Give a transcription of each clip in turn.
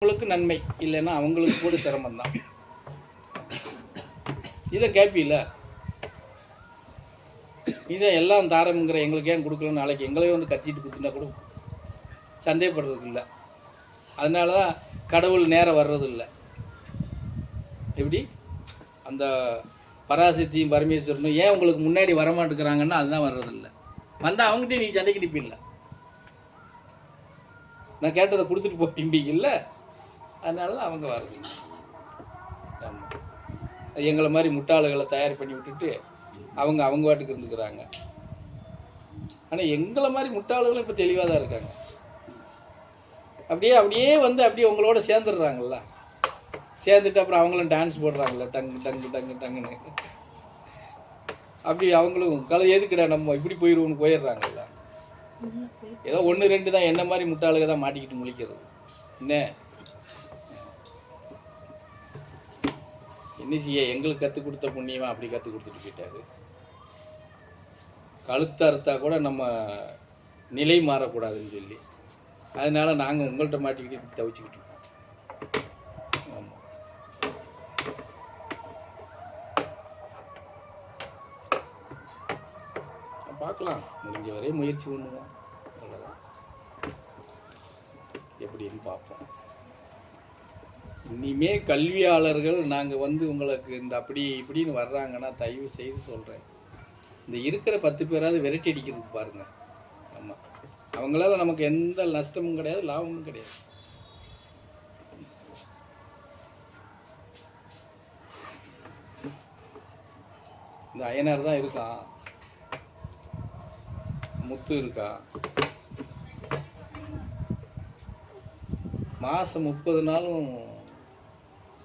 அவங்களுக்கு நன்மை இல்லைன்னா அவங்களுக்கு கூட சிரமம் தான் இதை கேட்பீல இதை எல்லாம் தாரம்ங்கிற எங்களுக்கு ஏன் கொடுக்கலன்னு நாளைக்கு எங்களையும் வந்து கத்திட்டு கொடுத்துனா கூட சந்தேகப்படுறதுக்கு இல்லை. அதனால தான் கடவுள் நேரம் வர்றது இல்லை எப்படி? அந்த பராசக்தியும் பரமேஸ்வரனும் ஏன் உங்களுக்கு முன்னாடி வரமாட்டேங்கிறாங்கன்னா அதுதான் வர்றதில்லை. வந்தால் அவங்ககிட்ட நீ சண்டைக்கு நிற்பீல்ல நான் கேட்டதை கொடுத்துட்டு போட்டீங்கல்ல அதனால தான் அவங்க ஆமாம் எங்களை மாதிரி முட்டாளுகளை தயார் பண்ணி விட்டுட்டு அவங்க அவங்க வாட்டுக்கு இருந்துக்கிறாங்க. ஆனால் எங்களை மாதிரி முட்டாளுகளும் இப்போ தெளிவாக தான் இருக்காங்க. அப்படியே அப்படியே வந்து அப்படியே உங்களோட சேர்ந்துடுறாங்கல்ல. சேர்ந்துட்டு அப்புறம் அவங்களும் டான்ஸ் போடுறாங்கல்ல டங்கு டங்கு டங்கு டங்குன்னு. அப்படி அவங்களும் கலை எதுக்குடா நம்ம இப்படி போயிடுவோம்னு போயிடுறாங்கல்ல. ஏதோ ஒன்று ரெண்டு தான் என்ன மாதிரி முட்டாளுக தான் மாட்டிக்கிட்டு முழிக்கிறது. என்ன? என்ன செய்ய எங்களுக்கு கற்றுக் கொடுத்த புண்ணியமாக அப்படி கற்றுக் கொடுத்துட்டு போயிட்டாரு. கழுத்து அறுத்தா கூட நம்ம நிலை மாறக்கூடாதுன்னு சொல்லி. அதனால நாங்கள் உங்கள்கிட்ட மாட்டிக்கிட்டு தவிச்சுக்கிட்டு இருக்கோம். ஆமாம் பார்க்கலாம். முடிஞ்ச வரை முயற்சி பண்ணுவோம். அவ்வளோதான் எப்படின்னு பார்ப்போம். இனிமே கல்வியாளர்கள் நாங்கள் வந்து உங்களுக்கு இந்த அப்படி இப்படின்னு வர்றாங்கன்னா தயவு செய்து சொல்கிறேன் இந்த இருக்கிற பத்து பேராவது விரட்டி அடிக்கிறதுக்கு பாருங்க. ஆமாம் அவங்களால நமக்கு எந்த நஷ்டமும் கிடையாது லாபமும் கிடையாது. இந்த அயனார் தான் இருக்கான் முத்து இருக்கா? மாதம் முப்பது நாளும்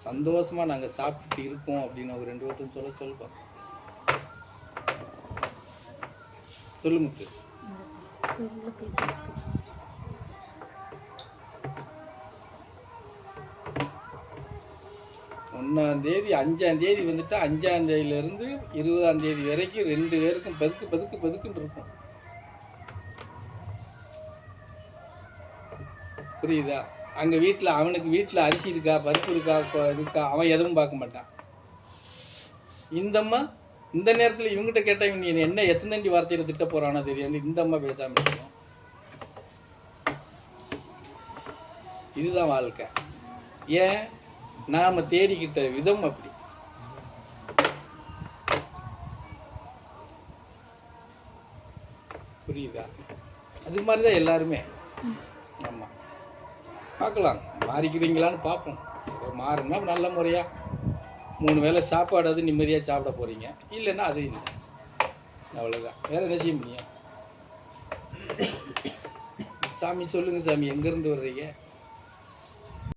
சந்தோஷமாக நாங்கள் சாப்பிட்டுட்டு இருக்கோம் அப்படின்னு ஒரு ரெண்டு வருஷம் சொல்ல சொல்லுவோம் சொல்லு முத்து. ஒன்றாம் தேதி அஞ்சாம் தேதி வந்துட்டு அஞ்சாம் தேதியிலேருந்து இருபதாம் தேதி வரைக்கும் ரெண்டு பேருக்கும் பதுக்கு பதுக்கு பதுக்குன்னு இருக்கும். புரியுதா? அங்கே வீட்டில் அவனுக்கு வீட்டில் அரிசி இருக்கா பருப்பு இருக்கா இருக்கா அவன் எதுவும் பார்க்க மாட்டான். இந்தம்மா இந்த நேரத்தில் இவங்ககிட்ட கேட்டால் இவங்க நீ என்ன எத்தனை தண்டி வார்த்தையில் திட்ட போகிறானோ தெரியும் இந்த அம்மா பேசாமல் இருக்கும் இதுதான் வாழ்க்கை. ஏன்? நாம் தேடிக்கிட்ட விதம் அப்படி. புரியுதா? அது மாதிரி தான் எல்லாருமே. ஆமாம் பார்க்கலாம். மாறிக்கிறீங்களான்னு பார்ப்போம். மாறினா நல்ல முறையாக மூணு வேளை சாப்பாடு அது நிம்மதியாக சாப்பிட போகிறீங்க இல்லைன்னா அது இல்லை. அவ்வளோதான் வேறு என்ன செய்ய முடியும்? சாமி சொல்லுங்கள் சாமி. எங்கேருந்து வர்றீங்க?